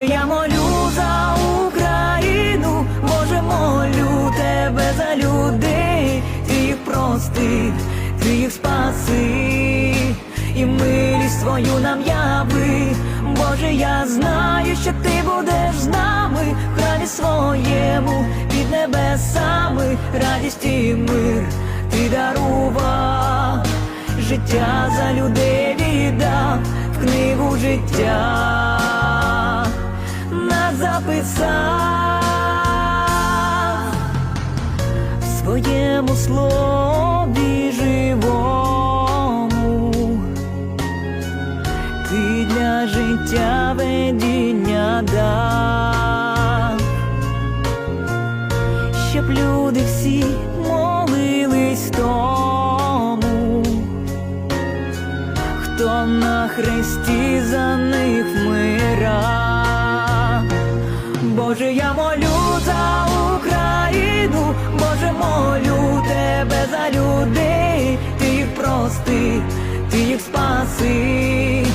Я молю за Україну, Боже, молю тебе за людей, ти їх прости, ти їх спаси, і милість свою нам яви. Боже, я знаю, що ти будеш з нами в храмі своєму, під небесами, радість і мир, ти дарував, життя за людей віддав в книгу життя нас записав в своєму слові живому. Ти для життя ведіння дав, щоб люди всі молились тому, хто на хресті за них вмирав. Молю тебе за людей, ти їх прости, ти їх спаси,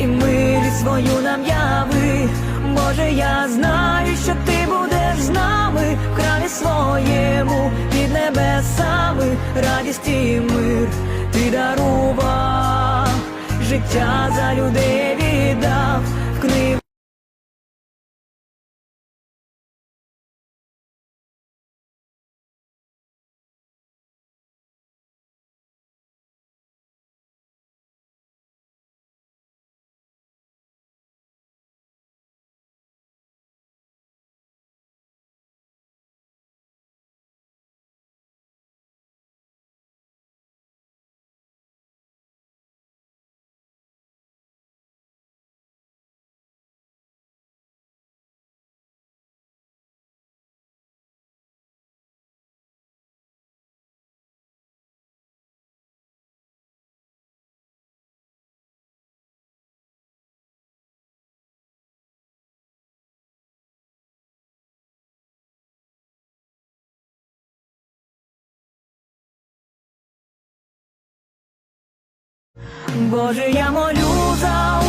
і милість свою нам яви. Боже, я знаю, що ти будеш з нами в храмі своєму, під небесами, радість і мир, ти дарував, життя за людей Боже, я молю за